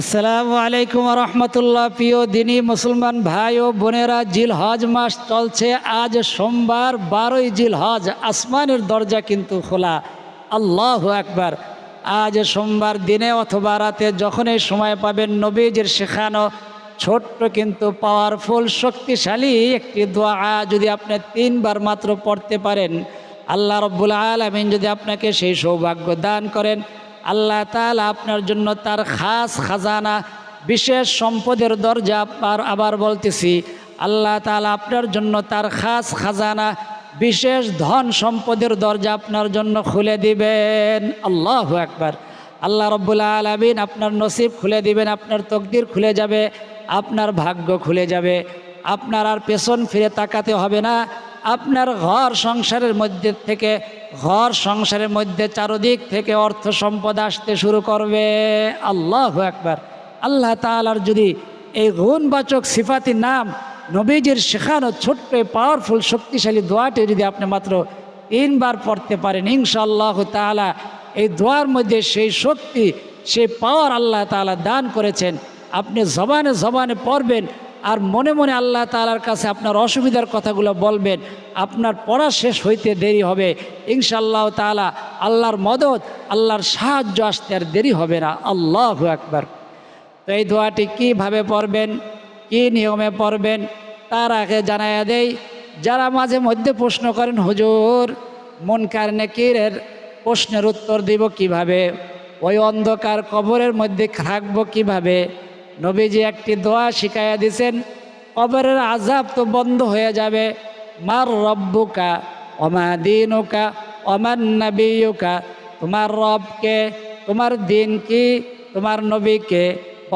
আসসালামু আলাইকুম রহমতুল্লাহ। প্রিয় দিনী মুসলমান ভাই ও বোনেরা জিল হজ মাস চলছে। আজ সোমবার, বারোই জিল হজ আসমানের দরজা কিন্তু খোলা। আল্লাহ একবার আজ সোমবার দিনে অথবা রাতে যখনই সময় পাবেন নবীজির শেখানো ছোট্ট কিন্তু পাওয়ারফুল শক্তিশালী একটি দোয়া যদি আপনি তিনবার মাত্র পড়তে পারেন, আল্লাহ রব্বুল আলমিন যদি আপনাকে সেই সৌভাগ্য দান করেন আল্লাহ তাআলা আপনার জন্য তার খাস খাজানা, বিশেষ সম্পদের দরজা আর আবার বলতেছি, আল্লাহ তাআলা আপনার জন্য তার খাস খাজানা, বিশেষ ধন সম্পদের দরজা আপনার জন্য খুলে দিবেন। আল্লাহ একবার আল্লাহ রব্বুল্লা আলমিন আপনার নসিব খুলে দিবেন, আপনার তকদির খুলে যাবে, আপনার ভাগ্য খুলে যাবে, আপনার আর পেছন ফিরে তাকাতে হবে না। আপনার ঘর সংসারের মধ্যে থেকে, ঘর সংসারের মধ্যে চারদিক থেকে অর্থ সম্পদ আসতে শুরু করবে। আল্লাহ একবার আল্লাহ তালার যদি এই গুণবাচক সিফাতি নাম নবীজির শেখানো ছোট্ট পাওয়ারফুল শক্তিশালী দোয়াটি যদি আপনি মাত্র তিনবার পড়তে পারেন, ইনশাআল্লাহ তালা এই দোয়ার মধ্যে সেই শক্তি, সেই পাওয়ার আল্লাহ তালা দান করেছেন। আপনি জবানে জবানে পড়বেন আর মনে মনে আল্লাহ তালার কাছে আপনার অসুবিধার কথাগুলো বলবেন, আপনার পড়া শেষ হইতে দেরি হবে। ইনশাল্লাহ তালা আল্লাহর মদত, আল্লাহর সাহায্য আসতে আর দেরি হবে না। আল্লাহ একবার তো এই দোয়াটি কীভাবে পড়বেন, কি নিয়মে পড়বেন, তার আগে জানাইয়া দেই, যারা মাঝে মধ্যে প্রশ্ন করেন, হুজুর, মন মনকার নেকিরের? প্রশ্নের উত্তর দিব কীভাবে? ওই অন্ধকার কবরের মধ্যে থাকব কীভাবে? নবীজি একটি দোয়া শিখাইয়া দিছেন, কবরের আজাব তো বন্ধ হয়ে যাবে। মার রব্বুকা অমা দিনুকা অমার নবীকা তোমার রবকে, তোমার দিন কি তোমার নবীকে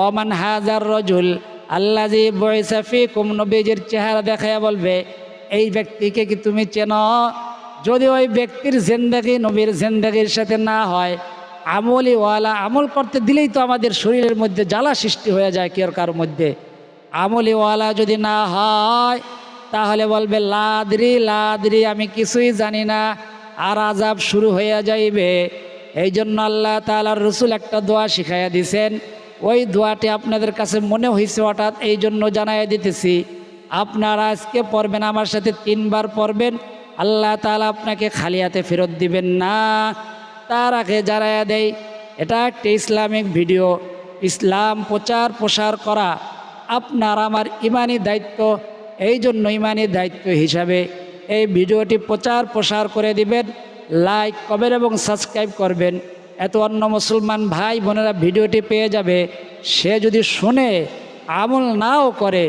অমান হাজার রজুল আল্লাজি বয়সাফি কুম নবীজির চেহারা দেখাইয়া বলবে, এই ব্যক্তিকে কি তুমি চেনো? যদি ওই ব্যক্তির জেন্দাগি নবীর জেন্দাগির সাথে না হয় আমলিওয়ালা আমল করতে দিলেই তো আমাদের শরীরের মধ্যে জ্বালা সৃষ্টি হয়ে যায় কেউ কারোর মধ্যে। আমলিওয়ালা যদি না হয়, তাহলে বলবে, লাদরি লাদরি, আমি কিছুই জানি না। আর আজাব শুরু হয়ে যাইবে। এই জন্য আল্লাহ তালার রসুল একটা দোয়া শিখাইয়া দিছেন। ওই দোয়াটি আপনাদের কাছে মনে হয়েছে হঠাৎ এই জন্য জানাইয়া দিতেছি। আপনারা আজকে পড়বেন, আমার সাথে তিনবার পড়বেন। আল্লাহ তালা আপনাকে খালি হাতে ফেরত দিবেন না। তার আগে জানাইয়া দেয় এটা একটি ইসলামিক ভিডিও। ইসলাম প্রচার প্রসার করা আপনার আমার ইমানি দায়িত্ব। এই জন্য ইমানি দায়িত্ব হিসাবে এই ভিডিওটি প্রচার প্রসার করে দিবেন, লাইক, কমেন্ট এবং সাবস্ক্রাইব করবেন। এত অন্য মুসলমান ভাই বোনেরা ভিডিওটি পেয়ে যাবে। সে যদি শুনে, আমল নাও করে।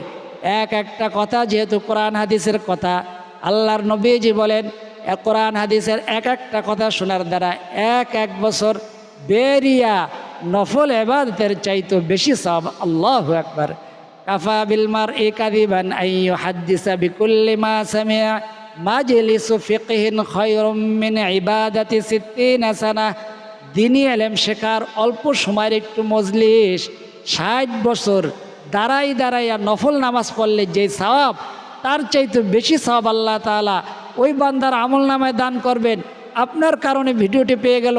এক একটা কথা যেহেতু কোরআন হাদিসের কথা, আল্লাহর নবীজি বলেন কোরআন হাদিসের এক একটা কথা শোনার দ্বারা এক এক বছর বেরিয়া নফল এবাদতের চাইতো বেশি সব আল্লাহ একবার কাফা বিলমার একাদিবান আইয়ু হাদ্দিসা বিকুল্লি মা সামিয়া মাজলিসু ফিকহিন খয়রুম ইবাদাতি সিত্তিনা সানা। দিনী এলেম শেখার অল্প সময়ের একটু মজলিস, ষাট বছর দাঁড়াই দাঁড়াইয়া নফল নামাজ পড়লে যে সওয়াব, তার চাইতে বেশি সওয়াব আল্লাহ তাআলা ওই বান্দার আমল নামায় দান করবেন। আপনার কারণে ভিডিওটি পেয়ে গেল,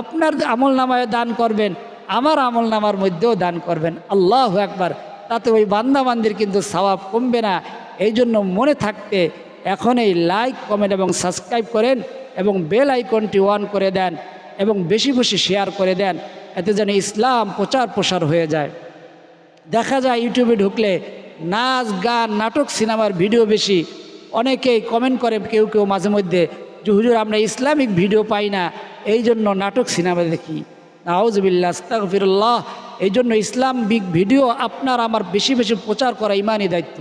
আপনার আমল নামায় দান করবেন, আমার আমল নামার মধ্যেও দান করবেন। আল্লাহ একবার তাতে ওই বান্দা বান্দির কিন্তু সওয়াব কমবে না। এই জন্য মনে থাকতে এখন এই লাইক, কমেন্ট এবং সাবস্ক্রাইব করেন এবং বেল আইকনটি অন করে দেন এবং বেশি বেশি শেয়ার করে দেন। এতে যেন ইসলাম প্রচার প্রসার হয়ে যায়। দেখা যায় ইউটিউবে ঢুকলে নাচ, গান, নাটক, সিনেমার ভিডিও বেশি। অনেকেই কমেন্ট করে, কেউ কেউ মাঝে মধ্যে, যে হুজুর, আমরা ইসলামিক ভিডিও পাই না, এই জন্য নাটক সিনেমা দেখি। নাউজবিল্লা আস্তাগফিরুল্লাহ, এই জন্য ইসলামিক ভিডিও আপনার আমার বেশি বেশি প্রচার করা ইমানই দায়িত্ব।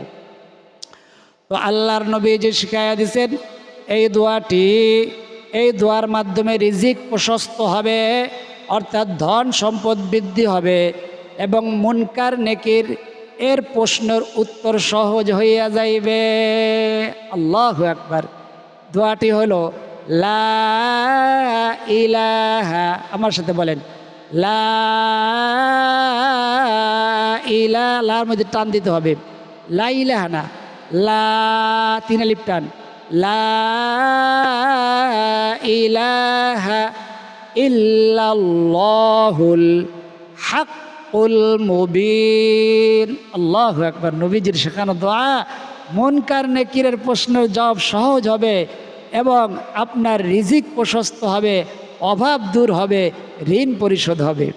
তো আল্লাহর নবী যে শিখাইয়া দিছেন, এই দোয়াটি, এই দোয়ার মাধ্যমে রিজিক প্রশস্ত হবে, অর্থাৎ ধন সম্পদ বৃদ্ধি হবে, এবং মুনকার নেকির এর প্রশ্নের উত্তর সহজ হইয়া যাইবে। আল্লাহ একবার দোয়াটি হলো, লা ইলাহা, আমার সাথে বলেন, লা ইলা, লার মধ্যে টান দিতে হবে। লা ইলাহা না, লা তিন আলিপ টান। লা ইলাহা ইল্লাল্লাহুল হক। হাকুল মুবিন। আল্লাহ একবার নবীজির শেখানো দোয়া মনকার নেকিরের প্রশ্নের জবাব সহজ হবে এবং আপনার রিজিক প্রশস্ত হবে, অভাব দূর হবে, ঋণ পরিশোধ হবে।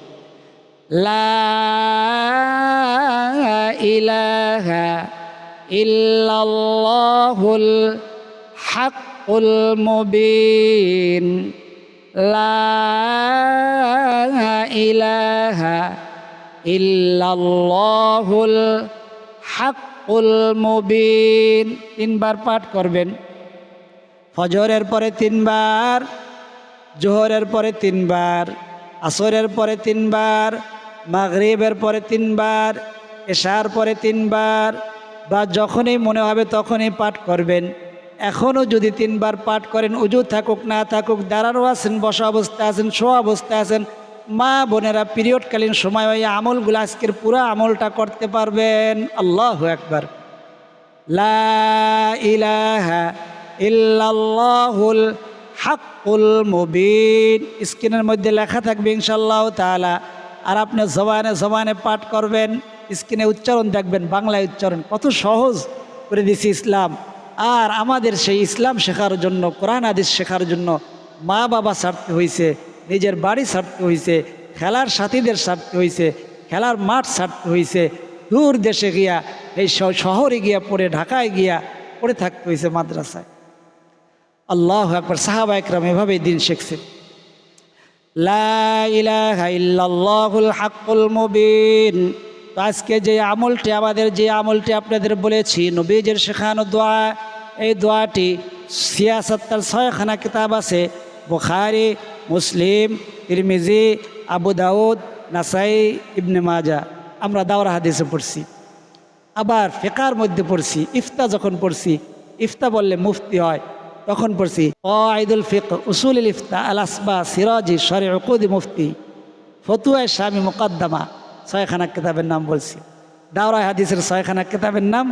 ইল্লাল্লাহুল হাক্কুল মুবিন। লা ইলাহা ইল্লাল্লাহুল হাক্কুল মুবিন। তিনবার পাঠ করবেন। ফজরের পরে তিনবার, জোহরের পরে তিনবার, আসরের পরে তিনবার, মাগরিবের পরে তিনবার, এশার পরে তিনবার, বা যখনই মনে হবে তখনই পাঠ করবেন। এখনও যদি তিনবার পাঠ করেন, উজু থাকুক, না থাকুক, দাঁড়ানো আছেন, বসা অবস্থায় আছেন শো অবস্থায় আছেন মা বোনেরা পিরিয়ডকালীন সময় ওই আমলগুলো আজকের পুরো আমলটা করতে পারবেন। আল্লাহ একবার ইল্লাল্লাহুল হাক্কুল মুবিন। স্ক্রিনের মধ্যে লেখা থাকবে ইনশাল্লাহ তাআলা। আর আপনি জবানে জবানে পাঠ করবেন, স্ক্রিনে উচ্চারণ দেখবেন, বাংলায় উচ্চারণ। কত সহজ করে দিছি ইসলাম। আর আমাদের সেই ইসলাম শেখার জন্য, কোরআন হাদিস শেখার জন্য মা বাবা ছাড়তে হয়েছে নিজের বাড়ি ছাড়তে হয়েছে খেলার সাথীদের ছাড়তে হয়েছে খেলার মাঠ ছাড়তে হয়েছে দূর দেশে গিয়া, এই শহরে গিয়া পড়ে ঢাকায় গিয়া পড়ে থাকতে হয়েছে মাদ্রাসায়। আল্লাহ একবার সাহাবা একরাম এভাবেই দিন শিখছে। লা ইলাহা ইল্লাল্লাহুল হাক্কুল মুবিন। তো আজকে যে আমলটি, আমাদের যে আমলটি আপনাদের বলেছি, নবীজের শেখানো দোয়া, এই দোয়াটি সিয়াসত্তার ছয়খানা কিতাব আছে, বুখারি মুসলিম, তিরমিজি, আবু দাউদ, নাসাই, ইবনে মাজা। আমরা দাওরা হাদিসে পড়ছি। আবার ফেকার মধ্যে পড়ছি, ইফতা যখন পড়ছি, ইফতা বললে মুফতি হয়, তখন পড়ছি অ আইদুল ফিক উসুল ইফতা আল আসবা সিরাজি শরে উকুদি মুফতি, ফতুয়ায় স্বামী মুকদ্দমা। ছয়খানা কিতাবের নাম বলছি। দাওরায় হাদিসের ছয়খানা কিতাবের নাম,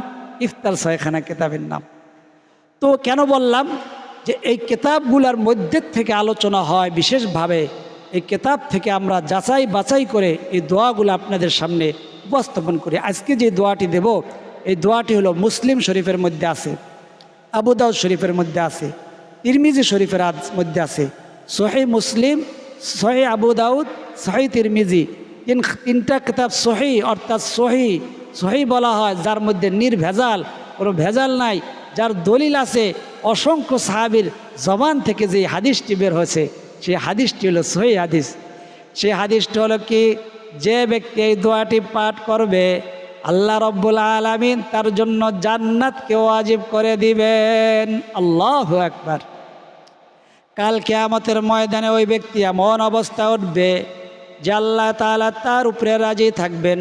ইফতার ছয়খানা কিতাবের নাম। তো কেন বললাম? যে এই কিতাবগুলোর মধ্যে থেকে আলোচনা হয় বিশেষভাবে, এই কেতাব থেকে আমরা যাচাই বাছাই করে এই দোয়াগুলো আপনাদের সামনে উপস্থাপন করি। আজকে যে দোয়াটি দেব, এই দোয়াটি হলো মুসলিম শরীফের মধ্যে আছে, আবু দাউদ শরীফের মধ্যে আছে, তিরমিজি শরীফের মধ্যে আছে, সহি মুসলিম, সহি আবু দাউদ, সহি তিরমিজি। তিন, তিনটা কিতাব সহি, অর্থাৎ সহি সহি বলা হয়, যার মধ্যে নির্ভেজাল, কোনো ভেজাল নাই। যার দলিল আছে, অসংখ্য সাহাবির জবান থেকে যে হাদিসটি বের হয়েছে সেই হাদিসটি হলো সহি হাদিস। সেই হাদিসটি হলো কি, যে ব্যক্তি এই দোয়াটি পাঠ করবে, আল্লাহ রব্বুল আলমিন তার জন্য জান্নাতকে ওয়াজিব করে দিবেন। আল্লাহ একবার কাল কেয়ামতের ময়দানে ওই ব্যক্তি এমন অবস্থা উঠবে যে আল্লাহ তাআলা তার উপরে রাজি থাকবেন,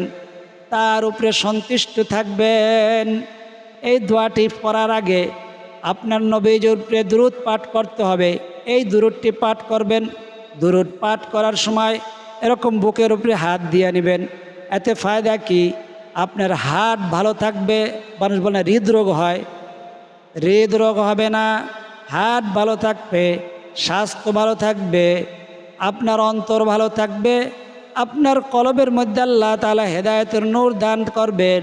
তার উপরে সন্তুষ্ট থাকবেন। এই দোয়াটি পড়ার আগে আপনার নবীজের উপরে দূরত পাঠ করতে হবে। এই দূরতটি পাঠ করবেন। দূরত পাঠ করার সময় এরকম বুকের উপরে হাত দিয়ে নেবেন। এতে ফায়দা কি? আপনার হার্ট ভালো থাকবে, মানুষ বলে হৃদরোগ হয়। হৃদরোগ হবে না হার্ট ভালো থাকবে, স্বাস্থ্য ভালো থাকবে, আপনার অন্তর ভালো থাকবে, আপনার কলবের মধ্যে আল্লাহ তালা হেদায়তের নূর দান করবেন।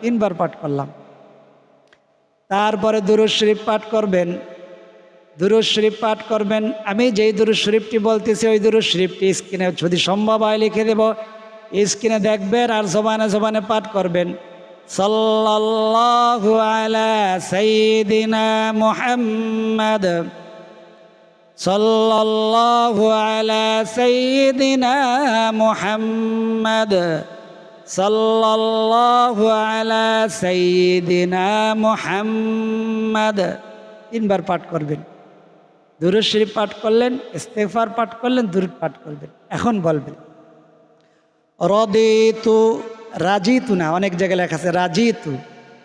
তিনবার পাঠ করলাম। তারপরে দুরুদ শরীফ পাঠ করবেন। দুরুদ শরীফ পাঠ করবেন। আমি যেই দুরুদ শরীফটি বলতেছি, ওই দুরুদ শরীফটি স্ক্রিনে যদি সম্ভব হয় লিখে দেব। স্ক্রিনে দেখবেন আর জবানে জবানে পাঠ করবেন। সাল্লাল্লাহু আলা সাইয়্যিদিনা মুহাম্মদ সাল্লাল্লাহু আলা সাইয়্যিদিনা মুহাম্মদ। তিনবার পাঠ করবেন। দুরুদ পাঠ করলেন ইস্তেফার পাঠ করলেন, দুরুদ পাঠ করবেন। এখন বলবেন, রদিতু রাজিতু না, অনেক জায়গায় লেখা আছে, রাজিতু।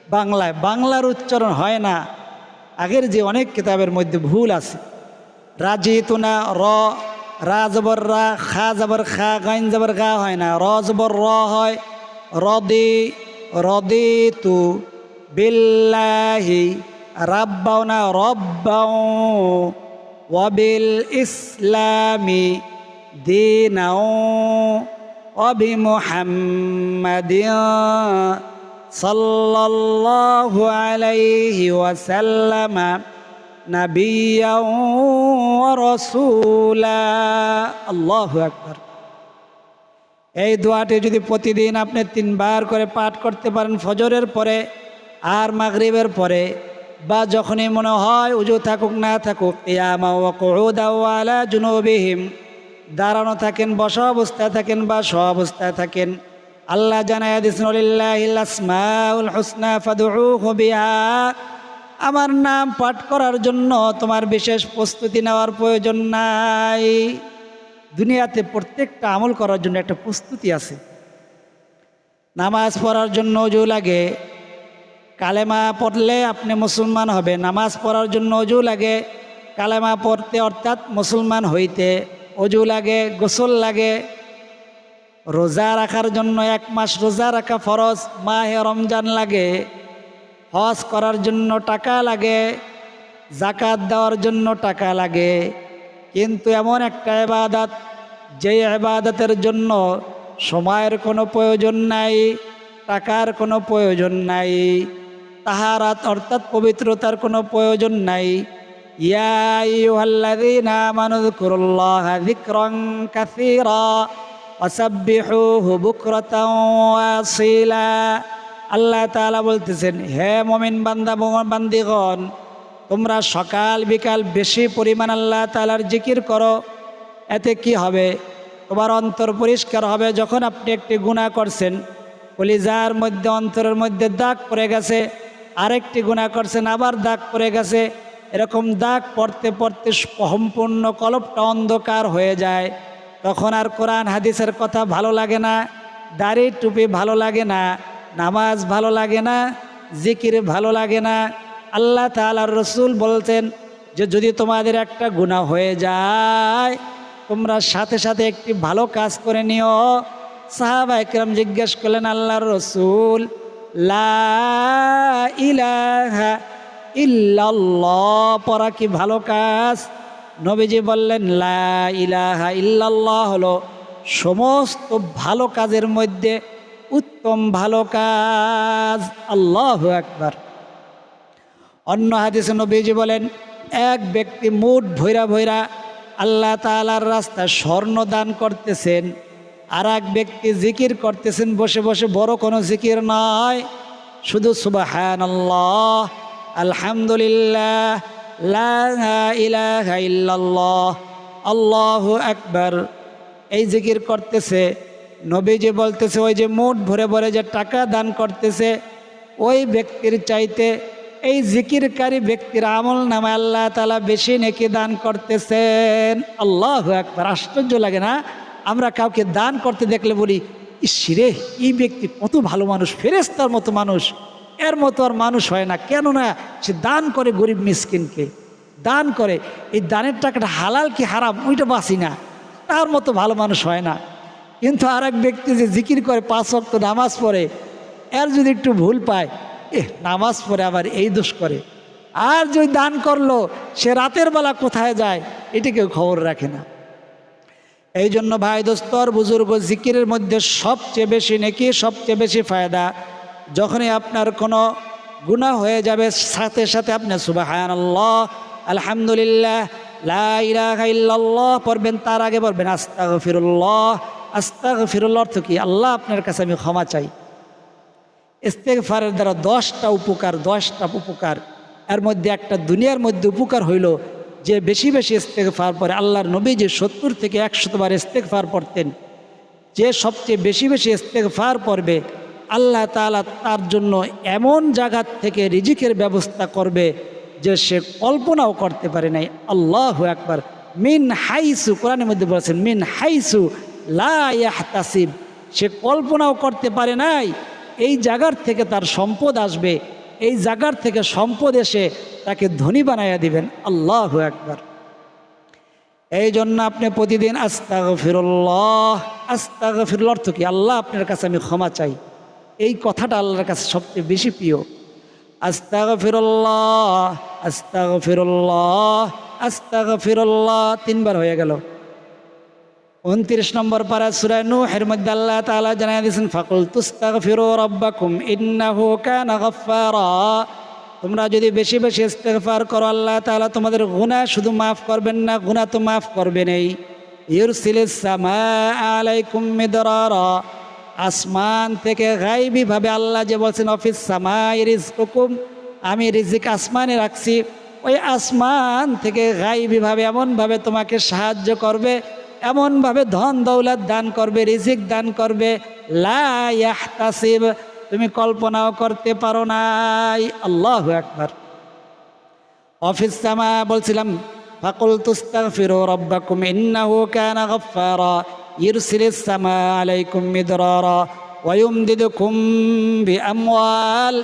বাংলায়, বাংলার উচ্চারণ হয় না। আগের যে অনেক কিতাবের মধ্যে ভুল আছে। রাজিতু না, র, রা জবর রা, খা জবর খা, গাইন জবর গা হয় না। র জবর র হয় রদি রদিতু বিল্লাহি রাব্বাও না রব্বাও ওয়াবিল ইসলামি দিনাও وبمحمد صلى الله عليه وسلم نبيا ورسولا الله أكبر এই দোয়াটি যদি প্রতিদিন আপনি তিনবার করে পাঠ করতে পারেন ফজরের পরে আর মাগরিবের পরে, বা যখনই মনে হয় উজু থাকুক, না থাকুক ইয়ামা ওয়া কুউদা ওয়া আলা জুনুবিহিম, দাঁড়ানো থাকেন, বসা অবস্থায় থাকেন বা স অবস্থায় থাকেন, আল্লাহ জানায় হুসনা আমার নাম পাঠ করার জন্য তোমার বিশেষ প্রস্তুতি নেওয়ার প্রয়োজন নাই। দুনিয়াতে প্রত্যেকটা আমল করার জন্য একটা প্রস্তুতি আছে। নামাজ পড়ার জন্য অজু লাগে, কালেমা পড়লে আপনি মুসলমান হবে নামাজ পড়ার জন্য অজু লাগে, কালেমা পড়তে অর্থাৎ মুসলমান হইতে অজু লাগে, গোসল লাগে। রোজা রাখার জন্য এক মাস রোজা রাখা ফরজ, মাহে রমজান লাগে। হজ করার জন্য টাকা লাগে জাকাত দেওয়ার জন্য টাকা লাগে। কিন্তু এমন একটা এবাদত যে এবাদতের জন্য সময়ের কোনো প্রয়োজন নাই, টাকার কোনো প্রয়োজন নাই, তাহারাত অর্থাৎ পবিত্রতার কোনো প্রয়োজন নাই। আল্লাহ বলতেছেন, হে মমিন বান্দা বান্দিগণ তোমরা সকাল বিকাল বেশি পরিমাণ আল্লাহ তাআলার জিকির করো, এতে কি হবে? তোমার অন্তর পরিষ্কার হবে যখন আপনি একটি গুনাহ করছেন। কলিজার মধ্যে, অন্তরের মধ্যে দাগ পড়ে গেছে, আরেকটি গুণা করছেন, আবার দাগ পড়ে গেছে। এরকম দাগ পড়তে পড়তে সম্পূর্ণ কলপটা অন্ধকার হয়ে যায়। তখন আর কোরআন, হাদিসের কথা ভালো লাগে না, দাড়ি টুপি ভালো লাগে না, নামাজ ভালো লাগে না, জিকির ভালো লাগে না আল্লাহ তালার রসুল বলছেন যে যদি তোমাদের একটা গুণা হয়ে যায়, তোমরা সাথে সাথে একটি ভালো কাজ করে নিও। সাহাবা একরাম জিজ্ঞেস করলেন, আল্লাহর রসুল ইলাহা কি ভালো কাজ? নবীজি বললেন, লা ইলাহা ইল্লাল্লাহ হলো সমস্ত ভালো কাজের মধ্যে উত্তম ভালো কাজ। আল্লাহ একবার অন্য হাদিসে নবীজি বলেন, এক ব্যক্তি মুঠ ভৈরা ভৈরা আল্লাহ তালার রাস্তায় স্বর্ণ দান করতেছেন আর এক ব্যক্তি জিকির করতেছেন, বসে বসে বড় কোনো জিকির নয়। শুধু আল্লাহ আলহামদুলিল্লাহ আল্লাহ একবার এই জিকির করতেছে, নবীজি বলতেছে, ওই যে মুঠ ভরে ভরে যে টাকা দান করতেছে, ওই ব্যক্তির চাইতে এই জিকিরকারী ব্যক্তির আমল নামে আল্লাহ তালা বেশি নেকি দান করতেছেন। আল্লাহ একবার আশ্চর্য লাগে না? আমরা কাউকে দান করতে দেখলে বলি ইসিরে এই ব্যক্তি কত ভালো মানুষ ফেরেস্তার মতো মানুষ। এর মতো আর মানুষ হয় না। কেন না সে দান করে গরিব মিসকিনকে। দান করে, এই দানের টাকাটা হালাল কি হারাম, ওইটা বাসি না। তার মতো ভালো মানুষ হয় না। কিন্তু আর এক ব্যক্তি যে জিকির করে পাঁচ অক্ট নামাজ পড়ে, এর যদি একটু ভুল পায় এ নামাজ পড়ে আবার এই দোষ করে। আর যদি দান করল, সে রাতের বেলা কোথায় যায়, এটা কেউ খবর রাখে না। এই জন্য ভাই দোস্তর বুজুর্গ, জিকিরের মধ্যে সবচেয়ে বেশি নাকি, সবচেয়ে বেশি ফায়দা, যখনই আপনার কোনো গুণা হয়ে যাবে, সাথে সাথে আপনি সুবাহান আল্লাহ আলহামদুলিল্লাহ লাহ পড়বেন, তার আগে পড়বেন আস্তাগ ফিরুল্লাহ আস্তাগ ফিরুল্লাহ অর্থ কি? আল্লাহ আপনার কাছে আমি ক্ষমা চাই। ইস্তেকফারের দ্বারা দশটা উপকার দশটা উপকার। এর মধ্যে একটা দুনিয়ার মধ্যে উপকার হইল যে বেশি বেশি ইস্তেকফার পরে আল্লাহর নবী যে সত্তর থেকে একশতবার ইস্তেকফার পড়তেন, যে সবচেয়ে বেশি বেশি ইস্তেকফার পড়বে, আল্লাহ তালা তার জন্য এমন জায়গার থেকে রিজিকের ব্যবস্থা করবে যে সে কল্পনাও করতে পারে নাই। আল্লাহ একবার মিন হাইসু, কোরআনের মধ্যে বলেছেন, মিন হাইসু লাহতাসিব সে কল্পনাও করতে পারে নাই এই জায়গার থেকে তার সম্পদ আসবে, এই জায়গার থেকে সম্পদ এসে তাকে ধনী বানাইয়া দিবেন। আল্লাহ একবার এই জন্য আপনি প্রতিদিন আস্তাগ ফিরুল্লাহ আস্তাগ ফিরুল অর্থ কি? আল্লাহ আপনার কাছে আমি ক্ষমা চাই। এই কথাটা আল্লাহর কাছে সবচেয়ে বেশি প্রিয়। আস্তাগ ফিরুল্লাহ আস্তাগ ফিরুল্লাহ আস্তাগ ফিরুল্লাহ তিনবার হয়ে গেল। উনত্রিশ নম্বর পারা সুরায় নূহের মধ্যে আল্লাহ তাআলা জানাই দিয়েছেন ফাকুল তুস্তাগফিরু রাব্বাকুম, ইন্নাহু কানা গাফফারা। তোমরা যদি বেশি বেশি ইস্তেগফার করো, আল্লাহ তাআলা তোমাদের গুনাহ শুধু মাফ করবেন না, গুনাহ তো মাফ করবেনই। ইউরসিলিস সামা আসমান থেকে গাইবি ভাবে আল্লাহ যে বলছেন, অফিস সামাই রিজকুকুম, আমি রিজিক আসমানে রাখছি। ওই আসমান থেকে গাইবিভাবে, এমনভাবে তোমাকে সাহায্য করবে এমনভাবে ধন দৌলত দান করবে, রিজিক দান করবে লাসিব তুমি কল্পনাও করতে পারো নাই। আল্লাহ একবার অফিস জামা বলছিলাম ফাকুল তুস্তাগফিরু রাব্বাকুম, ইন্নাহু কানা গাফফারা ইরসিলিস সামা আলাইকুম মিদরারা, ওয়া ইউমদিদুকুম বিআমওয়াল।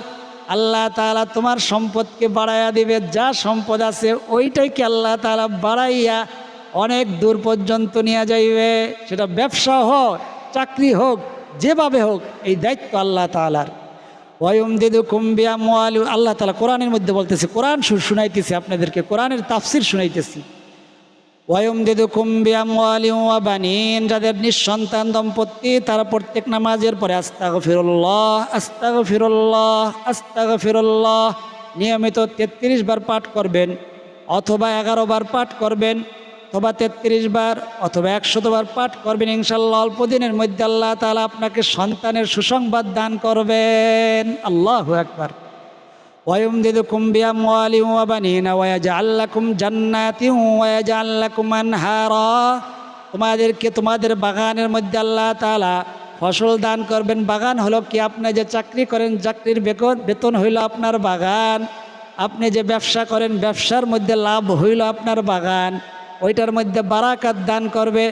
আল্লাহ তালা তোমার সম্পদকে বাড়াইয়া দিবে, যা সম্পদ আছে ওইটাইকে আল্লাহ তালা বাড়াইয়া অনেক দূর পর্যন্ত নিয়ে যাইবে। সেটা ব্যবসা হোক, চাকরি হোক, যেভাবে হোক, এই দায়িত্ব আল্লাহ তালার ওয়ুম দিদু কুম্বিয়া মোয়ালু আল্লাহ তালা কোরআনের মধ্যে বলতেছে, কোরআন সু- শুনাইতেছি আপনাদেরকে, কোরআনের তাফসির শুনাইতেছি। ওয়ুম দিদু কুম্বিয়া মোয়ালি বানিন, যাদের নিঃসন্তান দম্পতি, তারা প্রত্যেক নামাজের পরে আস্তাগ ফিরুল্লাহ আস্তাগ ফিরুল্লাহ আস্তাগ ফিরুল্লাহ নিয়মিত তেত্রিশ বার পাঠ করবেন, অথবা এগারো বার পাঠ করবেন অথবা তেত্রিশ বার অথবা একশতবার পাঠ করবেন ইনশাল্লাহ অল্প দিনের মধ্যে আল্লাহ তালা আপনাকে সন্তানের সুসংবাদ দান করবেন। আল্লাহ একবার ওয়ম দিদু কুম্বিয়া মোয়ালি ওয়াবানিনা ওয়াজা আল্লাহ কুম জান্নাতি ওয়াজা আল্লাহ কুমান হার তোমাদেরকে তোমাদের বাগানের মধ্যে আল্লাহ তালা ফসল দান করবেন। বাগান হলো কি? আপনি যে চাকরি করেন, চাকরির বেতন বেতন হইল আপনার বাগান। আপনি যে ব্যবসা করেন, ব্যবসার মধ্যে লাভ হইল আপনার বাগান। ওইটার মধ্যে বারাকাত দান করবে।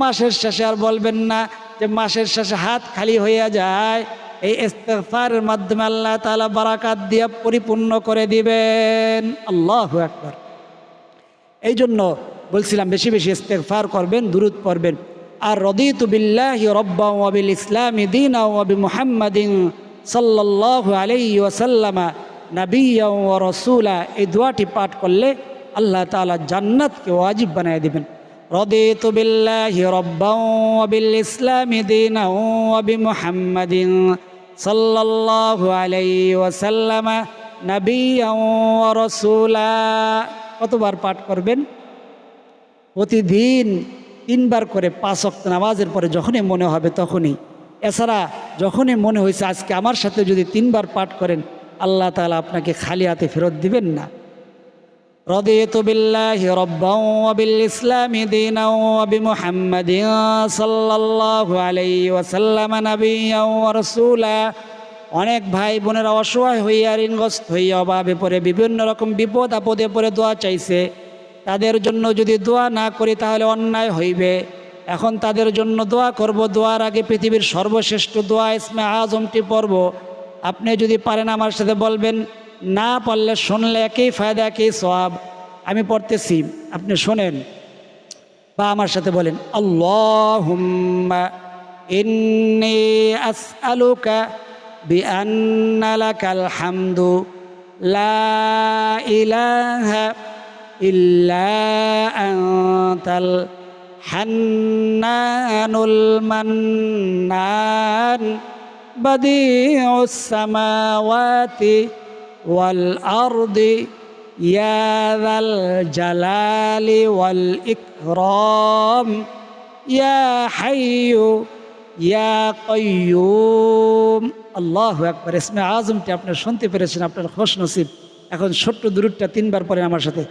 মাসের শেষে আর বলবেন না যে মাসের শেষে হাত খালি হইয়া যায়। এই ইস্তেগফারের মাধ্যমে আল্লাহ তাআলা বারাকাত দিয়ে পরিপূর্ণ করে দিবেন। আল্লাহু আকবার। এই জন্য বলছিলাম বেশি বেশি ইস্তেগফার করবেন, দুরুদ পড়বেন। আর রদিতু বিল্লাহি রব্বা ওয়া বিল ইসলামি দীনা ওয়া বি মুহাম্মাদিন সাল্লাল্লাহু আলাইহি ওয়াসাল্লামা নাবিয়্যা ওয়া রাসূলা। এই দোয়াটি পাঠ করলে আল্লাহ তাআলা জান্নাতকে ওয়াজিব বানায় দিবেন رضيت بالله ربا وبالإسلام دينا وبمحمد صلى الله عليه وسلم نبيا ورسولا কতবার পাঠ করবেন প্রতিদিন তিনবার করে পাঁচ অক্ত নামাজের পরে যখনই মনে হবে তখনই এছাড়া যখনই মনে হয়েছে আজকে আমার সাথে যদি তিনবার পাঠ করেন আল্লাহ তাআলা আপনাকে খালি হাতে ফেরত দিবেন না رضيت بالله ربا وبالإسلام دينا وبمحمد صلى الله عليه وسلم نبيا ورسولا অনেক ভাই বোনেরা অসহায় হইয়া ঋণগ্রস্ত হইয়া অভাবে পড়ে বিভিন্ন রকম বিপদ আপদে পড়ে দোয়া চাইছে তাদের জন্য যদি দোয়া না করি তাহলে অন্যায় হইবে এখন তাদের জন্য দোয়া করব দোয়ার আগে পৃথিবীর সর্বশ্রেষ্ঠ দোয়া ইসমে আজমটি পড়ব আপনি যদি পারেন আমার সাথে বলবেন না পারলে শুনলে একই ফায়দা, একই সব আমি পড়তেছি, আপনি শোনেন। বা আমার সাথে বলেন, আল্লাহুম্মা ইন্নি হামদু লা ইলাহা হান্নানুল মান্নান সামাওয়াতি ইয়া যাল জালালি ওয়াল ইকরাম, ইয়া হাইয়ু, ইয়া কয়্যুম আল্লাহ একবার ইসমে আজমটি আপনি শুনতে পেরেছেন, আপনার খোশ নসিব। এখন ছোট্ট দূরটা তিনবার পরে আমার সাথে।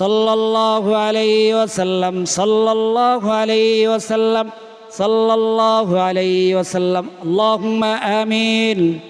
সাল্লাল্লাহু আলাইহি ওয়াসাল্লাম, সাল্লাল্লাহু আলাইহি ওয়াসাল্লাম, সাল্লাল্লাহু আলাইহি ওয়াসাল্লাম, আল্লাহুম্মা আমিন।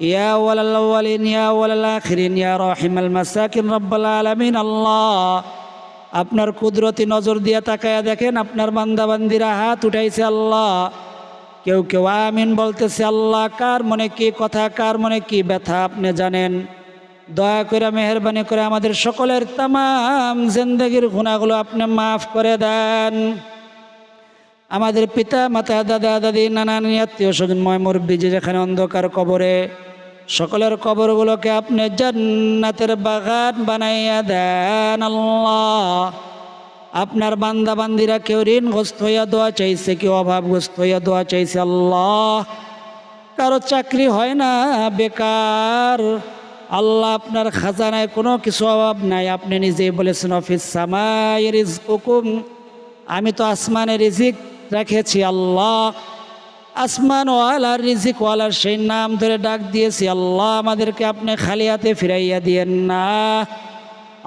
يا أول الأولين يا أول الآخرين يا راحم المساكين رب العالمين الله আপনার কুদরতি নজর দিয়ে তাকায়া দেখেন আপনার বান্দাবান্দিরা হাত উঠাইছে আল্লাহ কেউ কেউ আমিন বলতেছে আল্লাহ কার মনে কি কথা কার মনে কি ব্যথা আপনি জানেন দয়া করে মেহরবানি করে আমাদের সকলের তাম জিন্দগির গুণাগুলো আপনি মাফ করে দেন আমাদের পিতা মাতা দাদা দাদি নানানি আত্মীয় স্বজন ময় মুরব্বী যে যেখানে অন্ধকার কবরে সকলের কবরগুলোকে আপনি জান্নাতের বাগান বানাইয়া দেন আল্লাহ। আপনার বান্দা বান্দিরা কেউ ঋণগ্রস্ত হইয়া দোয়া চাইছে, কেউ অভাবগ্রস্ত হইয়া দোয়া চাইছে আল্লাহ। কারও চাকরি হয় না, বেকার। আল্লাহ আপনার খাজানায় কোনো কিছু অভাব নাই। আপনি নিজেই বলেছেন, অফিস সামাই রিজ হুকুম আমি তো আসমানে রিজিক রেখেছি আল্লাহ। আসমান ওয়ালার রিজিক ওয়ালার সেই নাম ধরে ডাক দিয়েছি, আল্লাহ আমাদেরকে আপনি খালি হাতে ফিরাইয়া দিয়েন না।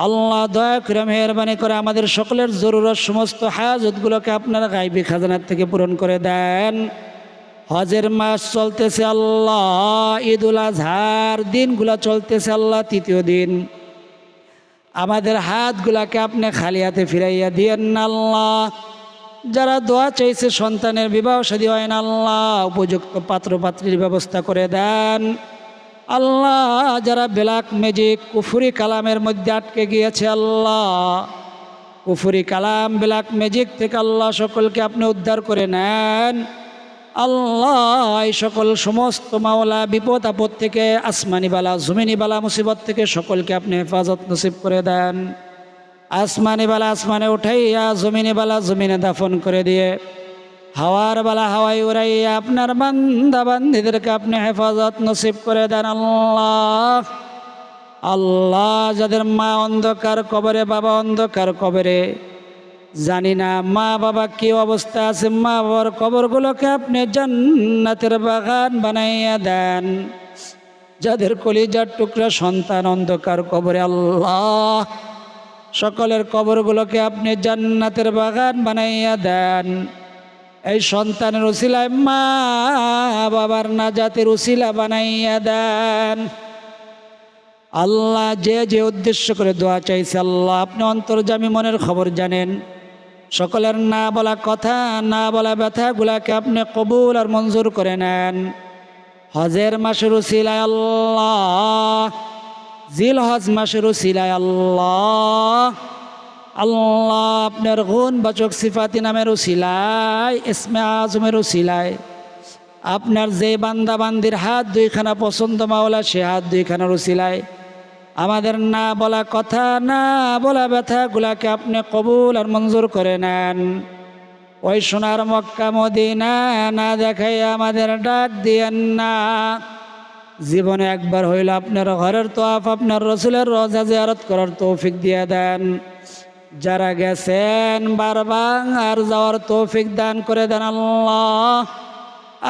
আল্লাহ দয়া করে, মেহরবানি করে আমাদের সকলের জরুরত সমস্ত হাজতগুলোকে আপনার গাইবি খাজানার থেকে পূরণ করে দেন। হজের মাস চলতেছে, আল্লাহ ঈদুল আজহার দিনগুলো চলতেছে, আল্লাহ তৃতীয় দিন। আমাদের হাতগুলাকে আপনি খালি হাতে ফিরাইয়া দিয়েন আল্লাহ। যারা দোয়া চাইছে সন্তানের বিবাহ সাদী হয় না, আল্লাহ উপযুক্ত পাত্র পাত্রীর ব্যবস্থা করে দেন। আল্লাহ যারা বেলাক মেজিক কুফুরি কালামের মধ্যে আটকে গিয়েছে, আল্লাহ। কুফুরি কালাম বেলাক মেজিক থেকে আল্লাহ সকলকে আপনি উদ্ধার করে নেন। আল্লাহ এই সকল সমস্ত মাওলা বিপদ, আপদ থেকে আসমানিবালা জমিনিবালা মুসিবত থেকে সকলকে আপনি হেফাজত নসিব করে দেন। আসমানি বালা আসমানে উঠাইয়া জমিনে বালা জমিনে দাফন করে দিয়ে হাওয়ার বালা হাওয়াই উড়াইয়া আপনার বান্দা বান্দিদেরকে আপনি হেফাজত নসিব করে দেন আল্লাহ। আল্লাহ যাদের মা অন্ধকার কবরে, বাবা অন্ধকার কবরে, জানি না মা বাবা কি অবস্থা আছে, মা বাবার কবরগুলোকে আপনি জান্নাতের বাগান বানাইয়া দেন। যাদের কলিজার টুকরা সন্তান অন্ধকার কবরে, আল্লাহ। সকলের কবরগুলোকে আপনি জান্নাতের বাগান বানাইয়া দেন। এই সন্তানের উসিলায় মা বাবার না জাতির উসিলা বানাইয়া দেন। আল্লাহ যে যে উদ্দেশ্য করে দোয়া চাইছে আল্লাহ, আপনি অন্তর্জামী মনের খবর জানেন। সকলের না বলা কথা, না বলা ব্যথাগুলাকে আপনি কবুল আর মঞ্জুর করে নেন। হজের মাসের উসিলায় আল্লাহ জিল হজ মাসের উসিলায় আল্লাহ আল্লাহ আপনার গুণ বাচক সিফাতি নামের উসিলায় ইসমে আজমের উসিলায় আপনার যে বান্দা বান্দির হাত দুইখানা পছন্দ, মাওলা সে হাত দুইখানার উসিলায় আমাদের না বলা কথা, না বলা ব্যথাগুলাকে আপনি কবুল আর মঞ্জুর করে নেন। ওই সোনার মক্কা মদিনা না দেখাই আমাদের ডাক দিয়েন না। জীবনে একবার হইল আপনার ঘরের তোয়াফ, আপনার রসুলের রজা জিয়ারত করার তৌফিক দিয়ে দেন। যারা গেছেন বারবার আর যাওয়ার তৌফিক দান করে দেন আল্লাহ।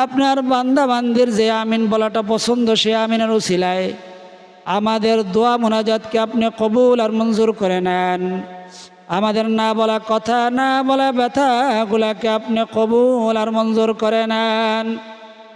আপনার বান্দা বান্দির যে আমিন বলাটা পছন্দ, সে আমিনের উসিলায় আমাদের দোয়া মোনাজাতকে আপনি কবুল আর মঞ্জুর করে নেন। আমাদের না বলা কথা, না বলা ব্যথাগুলাকে আপনি কবুল আর মঞ্জুর করে নেন।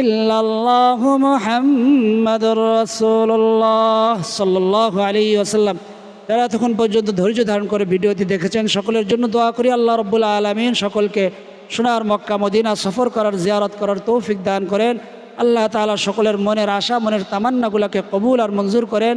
ইল্লাল্লাহু মুহাম্মাদুর রাসূলুল্লাহ সাল্লাল্লাহু আলাইহি ওয়াসাল্লাম। যারা তখন পর্যন্ত ধৈর্য ধারণ করে ভিডিওটি দেখেছেন, সকলের জন্য দোয়া করি, আল্লাহ রব্বুল আলমিন সকলকে সোনার মক্কা, মদিনা সফর করার, জিয়ারত করার তৌফিক দান করেন। আল্লাহ তাআলা সকলের মনের আশা, মনের তামান্নাগুলোকে কবুল আর মঞ্জুর করেন।